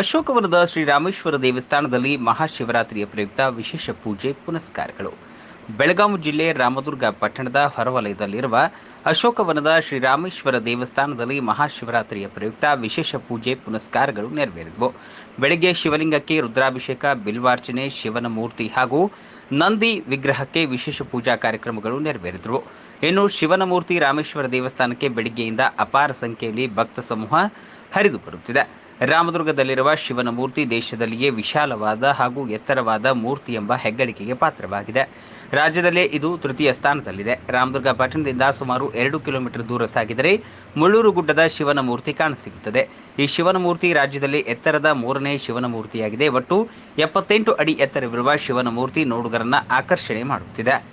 ಅಶೋಕವನದ ಶ್ರೀರಾಮೇಶ್ವರ ದೇವಸ್ಥಾನದಲ್ಲಿ ಮಹಾಶಿವರಾತ್ರಿಯ ಪ್ರಯುಕ್ತ ವಿಶೇಷ ಪೂಜೆ ಪುನಸ್ಕಾರಗಳು. ಬೆಳಗಾವಿ ಜಿಲ್ಲೆ ರಾಮದುರ್ಗ ಪಟ್ಟಣದ ಹೊರವಲಯದಲ್ಲಿರುವ ಅಶೋಕವನದ ಶ್ರೀರಾಮೇಶ್ವರ ದೇವಸ್ಥಾನದಲ್ಲಿ ಮಹಾಶಿವರಾತ್ರಿಯ ಪ್ರಯುಕ್ತ ವಿಶೇಷ ಪೂಜೆ ಪುನಸ್ಕಾರಗಳು ನೆರವೇರಿದವು. ಬೆಳಗ್ಗೆ ಶಿವಲಿಂಗಕ್ಕೆ ರುದ್ರಾಭಿಷೇಕ, ಬಿಲ್ವಾರ್ಚನೆ, ಶಿವನ ಮೂರ್ತಿ ಹಾಗೂ ನಂದಿ ವಿಗ್ರಹಕ್ಕೆ ವಿಶೇಷ ಪೂಜಾ ಕಾರ್ಯಕ್ರಮಗಳು ನೆರವೇರಿದವು. ಇನ್ನು ಶಿವನ ಮೂರ್ತಿ ರಾಮೇಶ್ವರ ದೇವಸ್ಥಾನಕ್ಕೆ ಬೆಳಗ್ಗೆಯಿಂದ ಅಪಾರ ಸಂಖ್ಯೆಯಲ್ಲಿ ಭಕ್ತ ಸಮೂಹ ಹರಿದು ಬರುತ್ತಿದೆ. ರಾಮದುರ್ಗದಲ್ಲಿರುವ ಶಿವನ ಮೂರ್ತಿ ದೇಶದಲ್ಲಿಯೇ ವಿಶಾಲವಾದ ಹಾಗೂ ಎತ್ತರವಾದ ಮೂರ್ತಿ ಎಂಬ ಹೆಗ್ಗಳಿಕೆಗೆ ಪಾತ್ರವಾಗಿದೆ. ರಾಜ್ಯದಲ್ಲೇ ಇದು ತೃತೀಯ ಸ್ಥಾನದಲ್ಲಿದೆ. ರಾಮದುರ್ಗ ಪಟ್ಟಣದಿಂದ ಸುಮಾರು ಎರಡು ಕಿಲೋಮೀಟರ್ ದೂರ ಸಾಗಿದರೆ ಮುಳ್ಳೂರು ಗುಡ್ಡದ ಶಿವನ ಮೂರ್ತಿ ಕಾಣಸಿಗುತ್ತದೆ. ಈ ಶಿವನ ಮೂರ್ತಿ ರಾಜ್ಯದಲ್ಲಿ ಎತ್ತರದ ಮೂರನೇ ಶಿವನ ಮೂರ್ತಿಯಾಗಿದೆ ಒಟ್ಟು ಎಪ್ಪತ್ತೆಂಟು ಅಡಿ ಎತ್ತರವಿರುವ ಶಿವನ ಮೂರ್ತಿ ನೋಡುಗರನ್ನ ಆಕರ್ಷಣೆ ಮಾಡುತ್ತಿದೆ.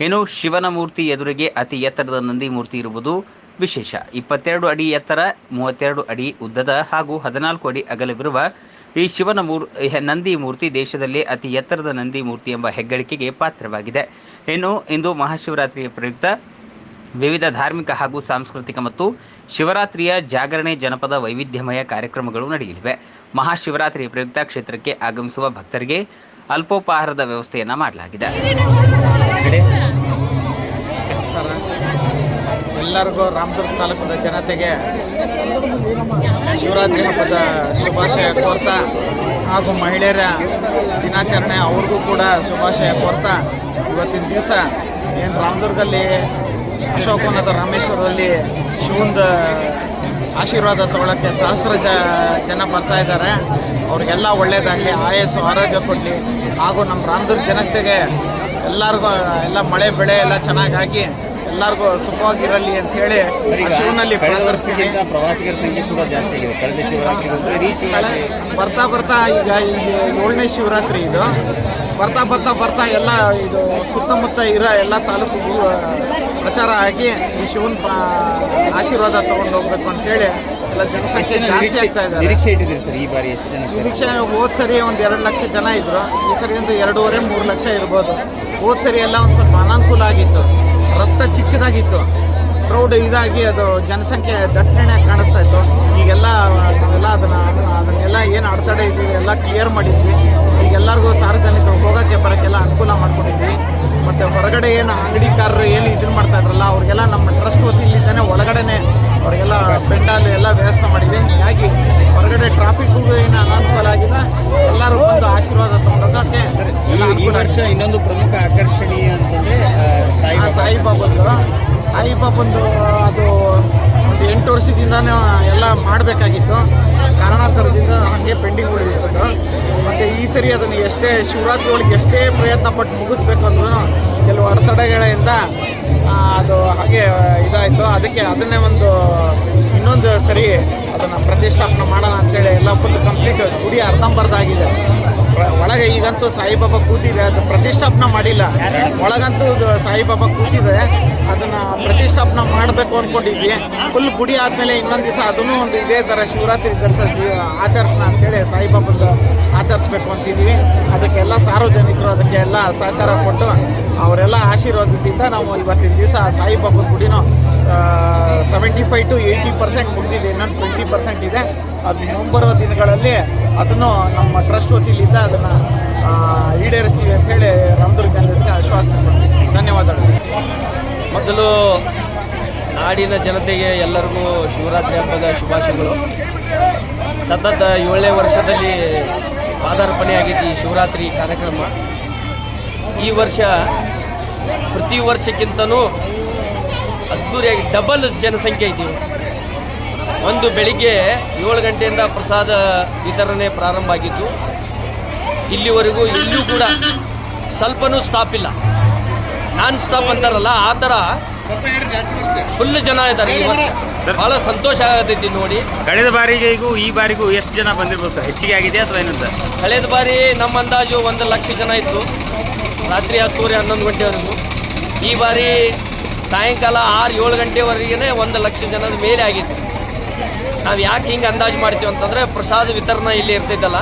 ಇನ್ನು ಶಿವನ ಮೂರ್ತಿ ಎದುರಿಗೆ ಅತಿ ಎತ್ತರದ ನಂದಿ ಮೂರ್ತಿ ಇರುವುದು ವಿಶೇಷ. ಇಪ್ಪತ್ತೆರಡು ಅಡಿ ಎತ್ತರ, ಮೂವತ್ತೆರಡು ಅಡಿ ಉದ್ದದ ಹಾಗೂ ಹದಿನಾಲ್ಕು ಅಡಿ ಅಗಲವಿರುವ ಈ ಶಿವನ ಮೂರ್ ನಂದಿ ಮೂರ್ತಿ ದೇಶದಲ್ಲಿ ಅತಿ ಎತ್ತರದ ನಂದಿ ಮೂರ್ತಿ ಎಂಬ ಹೆಗ್ಗಳಿಕೆಗೆ ಪಾತ್ರವಾಗಿದೆ. ಇನ್ನು ಇಂದು ಮಹಾಶಿವರಾತ್ರಿಯ ಪ್ರಯುಕ್ತ ವಿವಿಧ ಧಾರ್ಮಿಕ ಹಾಗೂ ಸಾಂಸ್ಕೃತಿಕ ಮತ್ತು ಶಿವರಾತ್ರಿಯ ಜಾಗರಣೆ ಜನಪದ ವೈವಿಧ್ಯಮಯ ಕಾರ್ಯಕ್ರಮಗಳು ನಡೆಯಲಿವೆ. ಮಹಾಶಿವರಾತ್ರಿ ಪ್ರಯುಕ್ತ ಕ್ಷೇತ್ರಕ್ಕೆ ಆಗಮಿಸುವ ಭಕ್ತರಿಗೆ ಅಲ್ಪೋಪಹಾರದ ವ್ಯವಸ್ಥೆಯನ್ನು ಮಾಡಲಾಗಿದೆ. ಎಲ್ಲರಿಗೂ ರಾಮದುರ್ಗ ತಾಲೂಕಿನ ಜನತೆಗೆ ಶಿವರಾತ್ರಿ ಹಬ್ಬದ ಶುಭಾಶಯ ಕೋರ್ತಾ ಹಾಗೂ ಮಹಿಳೆಯರ ದಿನಾಚರಣೆ ಅವ್ರಿಗೂ ಕೂಡ ಶುಭಾಶಯ ಕೋರ್ತಾ. ಇವತ್ತಿನ ದಿವಸ ಏನು ರಾಮದುರ್ಗಲ್ಲಿ ಅಶೋಕವನದ ರಾಮೇಶ್ವರದಲ್ಲಿ ಶಿವಂದ ಆಶೀರ್ವಾದ ತಗೊಳ್ಳೋಕ್ಕೆ ಸಹಸ್ರ ಜನ ಬರ್ತಾ ಇದ್ದಾರೆ. ಅವ್ರಿಗೆಲ್ಲ ಒಳ್ಳೆಯದಾಗಲಿ ಆಯಸ್ಸು, ಆರೋಗ್ಯ ಕೊಡಲಿ. ಹಾಗೂ ನಮ್ಮ ರಾಮದುರ್ಗ ಜನತೆಗೆ ಎಲ್ಲರಿಗೂ, ಎಲ್ಲ ಮಳೆ, ಬೆಳೆ ಎಲ್ಲ ಚೆನ್ನಾಗಾಗಿ ಎಲ್ಲರಿಗೂ ಸುಖವಾಗಿರಲಿ ಅಂತ ಹೇಳಿ ಶಿವನಲ್ಲಿ ಪ್ರವಾಸಿಗರ ಸಂಖ್ಯೆ ಕೂಡ ಜಾಸ್ತಿ ಆಗಿದೆ. ಕಳೆದ ಶಿವರಾತ್ರಿ ಬರ್ತಾ ಬರ್ತಾ ಈಗ ಈ ಏಳನೇ ಶಿವರಾತ್ರಿ ಇದು. ಬರ್ತಾ ಬರ್ತಾ ಬರ್ತಾ ಎಲ್ಲ ಇದು ಸುತ್ತಮುತ್ತ ಇರೋ ಎಲ್ಲ ತಾಲೂಕಿಗೂ ಪ್ರಚಾರ ಆಗಿ ಈ ಶಿವನ ಆಶೀರ್ವಾದ ತಗೊಂಡು ಹೋಗ್ಬೇಕು ಅಂತೇಳಿ ಎಲ್ಲ ಜನಸಂಖ್ಯೆ ಜಾಸ್ತಿ ಆಗ್ತಾ ಇದೆ ನಿರೀಕ್ಷೆ ಇಟ್ಟಿದ್ದೀರಿ ಸರ್ ಈ ಬಾರಿ ಎಷ್ಟು ಜನ ನಿರೀಕ್ಷೆ ಹೋದ್ ಸರಿ ಒಂದು ಎರಡು ಲಕ್ಷ ಜನ ಇದ್ರು. ಈ ಸರಿ ಒಂದು ಎರಡೂವರೆ ಮೂರು ಲಕ್ಷ ಇರ್ಬೋದು. ಹೋದ್ ಸರಿ ಎಲ್ಲ ಒಂದು ಸ್ವಲ್ಪ ಅನಾನುಕೂಲ ಆಗಿತ್ತು. ರಸ್ತೆ ಚಿಕ್ಕದಾಗಿತ್ತು. ಕ್ರೌಡ್ ಇದಾಗಿ ಅದು ಜನಸಂಖ್ಯೆ ದಟ್ಟಣೆ ಕಾಣಿಸ್ತಾ ಇತ್ತು. ಈಗೆಲ್ಲ ಎಲ್ಲ ಅದನ್ನ ಅದನ್ನ- ಅದನ್ನೆಲ್ಲ ಏನು ಅಡ್ತಡೆ ಇದೆ ಎಲ್ಲ ಕ್ಲಿಯರ್ ಮಾಡಿದ್ವಿ. ಈಗ ಎಲ್ಲರಿಗೂ ಸಾರ್ವಜನಿಕರು ಹೋಗೋಕ್ಕೆ ಬರೋಕ್ಕೆಲ್ಲ ಅನುಕೂಲ ಮಾಡಿಕೊಟ್ಟಿದ್ವಿ ಮತ್ತು ಹೊರಗಡೆ ಏನು ಅಂಗಡಿಕಾರರು ಏನು ಇದನ್ನು ಮಾಡ್ತಾ ಇದ್ರಲ್ಲ, ಅವ್ರಿಗೆಲ್ಲ ನಮ್ಮ ಟ್ರಸ್ಟ್ ವತಿಯಿಂದನೇ ಒಳಗಡೆನೆ ಅವ್ರಿಗೆಲ್ಲ ಪೆಂಡಾಲ್ ಎಲ್ಲ ವ್ಯವಸ್ಥೆ ಮಾಡಿದೆ. ಹೀಗಾಗಿ ಹೊರಗಡೆ ಟ್ರಾಫಿಕ್ ಏನು ಅನಾನುಕೂಲ ಆಗಿಲ್ಲ. ಎಲ್ಲರೂ ಬಂದು ಆಶೀರ್ವಾದ ತಗೊಂಡೋಗಕ್ಕೆ ಈ- ವರ್ಷ ಇನ್ನೊಂದು ಪ್ರಮುಖ ಆಕರ್ಷಣೀಯ ಅಂತಂದ್ರೆ ಸಾಯಿಬಾಬಂದು ಸಾಯಿಬಾಬಂದು ಅದು ಒಂದು ಎಂಟು ವರ್ಷದಿಂದನೇ ಎಲ್ಲ ಮಾಡಬೇಕಾಗಿತ್ತು. ಕಾರಣಾಂತರದಿಂದ ಹಾಗೆ ಪೆಂಡಿಂಗ್ ಉಳಿದಿತ್ತು. ಮತ್ತು ಈ ಸರಿ ಅದನ್ನು ಎಷ್ಟೇ ಶಿವರಾತ್ರಿ ಒಳಗೆ ಎಷ್ಟೇ ಪ್ರಯತ್ನ ಪಟ್ಟು ಮುಗಿಸ್ಬೇಕು ಅಂದ್ರೂ ಕೆಲವು ಅಡೆತಡೆಗಳಿಂದ ಅದು ಹಾಗೆ ಇದಾಯಿತು. ಅದಕ್ಕೆ ಅದನ್ನೇ ಒಂದು ಇನ್ನೊಂದು ಸರಿ ಅದನ್ನು ಪ್ರತಿಷ್ಠಾಪನೆ ಮಾಡೋಣ ಅಂತೇಳಿ ಎಲ್ಲ ಫುಲ್ ಕಂಪ್ಲೀಟ್ ಗುಡಿ ಅರ್ಧಂಬರ್ದಾಗಿದೆ ಒಳಗೆ ಈಗಂತೂ ಸಾಯಿಬಾಬಾ ಕೂತಿದೆ. ಅದು ಪ್ರತಿಷ್ಠಾಪನೆ ಮಾಡಿಲ್ಲ. ಒಳಗಂತೂ ಸಾಯಿಬಾಬಾ ಕೂತಿದೆ. ಅದನ್ನ ಪ್ರತಿಷ್ಠಾಪನೆ ಮಾಡಬೇಕು ಅಂದ್ಕೊಂಡಿದ್ವಿ ಫುಲ್ ಗುಡಿ ಆದಮೇಲೆ ಇನ್ನೊಂದು ದಿವಸ ಅದನ್ನು ಒಂದು ಇದೇ ಥರ ಶಿವರಾತ್ರಿ ದರ್ಶ ಆಚರಿಸೋಣ ಅಂತೇಳಿ ಸಾಯಿಬಾಬಾದ ಆಚರಿಸ್ಬೇಕು ಅಂತಿದ್ವಿ. ಅದಕ್ಕೆಲ್ಲ ಸಾರ್ವಜನಿಕರು ಅದಕ್ಕೆ ಎಲ್ಲ ಸಹಕಾರ ಕೊಟ್ಟು ಅವರೆಲ್ಲ ಆಶೀರ್ವಾದದಿಂದ ನಾವು ಇವತ್ತಿನ ದಿವಸ Saibaba ಗುಡಿನೂ seventy five to eighty percent ಮುಗಿದಿದೆ. ಇನ್ನೊಂದು ಟ್ವೆಂಟಿ ಪರ್ಸೆಂಟ್ ಇದೆ. ಅದು ಮುಂಬರುವ ದಿನಗಳಲ್ಲಿ ಅದನ್ನು ನಮ್ಮ ಟ್ರಸ್ಟ್ ವತಿಯಿಂದ ಅದನ್ನು ಈಡೇರಿಸ್ತೀವಿ ಅಂತ ಹೇಳಿ ರಾಮದುರ್ಗ ಜನರಿಗೆ ಆಶ್ವಾಸನೆ ಕೊಡ್ತೀವಿ. ಧನ್ಯವಾದಗಳು. ಮೊದಲು ನಾಡಿನ ಜನತೆಗೆ ಎಲ್ಲರಿಗೂ ಶಿವರಾತ್ರಿ ಹಬ್ಬದ ಶುಭಾಶಯಗಳು. ಸತತ ಏಳನೇ ವರ್ಷದಲ್ಲಿ ಪಾದಾರ್ಪಣೆ ಆಗೈತಿ ಈ ಶಿವರಾತ್ರಿ ಕಾರ್ಯಕ್ರಮ. ಈ ವರ್ಷ ಪ್ರತಿ ವರ್ಷಕ್ಕಿಂತನೂ ಅದ್ದೂರಿಯಾಗಿ ಡಬಲ್ ಜನಸಂಖ್ಯೆ ಇದೆ. ಒಂದು ಬೆಳಿಗ್ಗೆ ಏಳು ಗಂಟೆಯಿಂದ ಪ್ರಸಾದ ವಿತರಣೆ ಪ್ರಾರಂಭ ಆಗಿದ್ದು, ಇಲ್ಲಿವರೆಗೂ ಇಲ್ಲೂ ಕೂಡ ಸ್ವಲ್ಪನೂ ಸ್ಟಾಪ್ ಇಲ್ಲ. ನಾನ್ ಸ್ಟಾಪ್ ಅಂತಾರಲ್ಲ ಆ ಥರ ಫುಲ್ ಜನ ಇದ್ದಾರೆ ಈ ವರ್ಷ. ಬಹಳ ಸಂತೋಷ ಆಗತೈತಿ ನೋಡಿ. ಕಳೆದ ಬಾರಿಗೂ ಈ ಬಾರಿಗೂ ಎಷ್ಟು ಜನ ಬಂದಿರ್ಬೋದು ಸರ್? ಹೆಚ್ಚಿಗೆ ಆಗಿದೆ ಅಥವಾ ಏನಂತ ಕಳೆದ ಬಾರಿ ನಮ್ಮ ಅಂದಾಜು ಒಂದು ಲಕ್ಷ ಜನ ಇತ್ತು. ರಾತ್ರಿ ಹತ್ತುವರೆ ಹನ್ನೊಂದು ಗಂಟೆವರೆಗೂ. ಈ ಬಾರಿ ಸಾಯಂಕಾಲ ಆರು ಏಳು ಗಂಟೆವರೆಗೆ ಒಂದು ಲಕ್ಷ ಜನದ ಮೇಲೆ ಆಗಿತ್ತು. ನಾವು ಯಾಕೆ ಹಿಂಗೆ ಅಂದಾಜು ಮಾಡ್ತೀವಿ ಅಂತಂದರೆ ಪ್ರಸಾದ ವಿತರಣೆ ಇಲ್ಲಿ ಇರ್ತೈತಲ್ಲ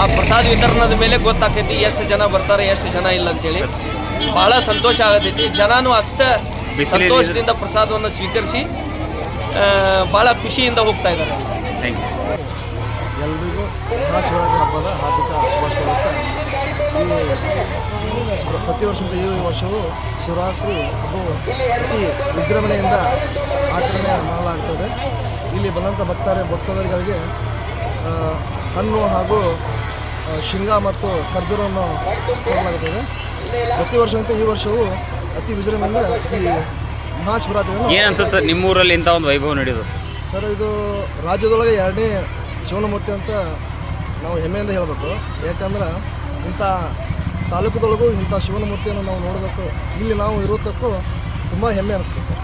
ಆ ಪ್ರಸಾದ ವಿತರಣದ ಮೇಲೆ ಗೊತ್ತಾಗ್ತೈತಿ ಎಷ್ಟು ಜನ ಬರ್ತಾರೆ ಎಷ್ಟು ಜನ ಇಲ್ಲ ಅಂತೇಳಿ. ಭಾಳ ಸಂತೋಷ ಆಗತೈತಿ. ಜನನೂ ಅಷ್ಟೇ ಸಂತೋಷದಿಂದ ಪ್ರಸಾದವನ್ನು ಸ್ವೀಕರಿಸಿ ಭಾಳ ಖುಷಿಯಿಂದ ಹೋಗ್ತಾ ಇದ್ದಾರೆ. ಥ್ಯಾಂಕ್ ಯು ಎಲ್ರಿಗೂ ಮಹಾಶಿವರಾತ್ರಿ ಹಬ್ಬದ ಹಾರ್ದಿಕ ಶುಭಾಶಯಗಳತ್ತ ಈ ಪ್ರತಿ ವರ್ಷದ ಈ ವರ್ಷವೂ ಶಿವರಾತ್ರಿ ಹಬ್ಬವು ಅತಿ ವಿಜೃಂಭಣೆಯಿಂದ ಆಚರಣೆ ಮಾಡಲಾಗ್ತದೆ. ಇಲ್ಲಿ ಬಂದಂಥ ಭಕ್ತರ ಭಕ್ತಾದಿಗಳಿಗೆ ಹಣ್ಣು ಹಾಗೂ ಶೇಂಗಾ ಶೃಂಗ ಮತ್ತು ಖರ್ಜೂರವನ್ನು ಕೊಡಲಾಗುತ್ತದೆ ಪ್ರತಿ ವರ್ಷದಂತೆ ಈ ವರ್ಷವೂ ಅತಿ ವಿಜೃಂಭಣೆಯಿಂದ ಈ ಮಹಾಶಿವರಾತ್ರಿಯನ್ನು ಏನು ಅನ್ಸುತ್ತೆ ಸರ್ ನಿಮ್ಮೂರಲ್ಲಿ ಇಂಥ ಒಂದು ವೈಭವ ನಡೆಯೋದು? ಸರ್ ಇದು ರಾಜ್ಯದೊಳಗೆ ಎರಡನೇ ಶಿವನಮೂರ್ತಿ ಅಂತ ನಾವು ಹೆಮ್ಮೆಯಿಂದ ಹೇಳಬೇಕು. ಯಾಕಂದ್ರೆ ಇಂಥ ತಾಲೂಕದೊಳಗೂ ಇಂಥ ಶಿವನ ಮೂರ್ತಿಯನ್ನು ನಾವು ನೋಡಬೇಕು. ಇಲ್ಲಿ ನಾವು ಇರೋದಕ್ಕೂ ತುಂಬ ಹೆಮ್ಮೆ ಅನಿಸ್ತದೆ ಸರ್.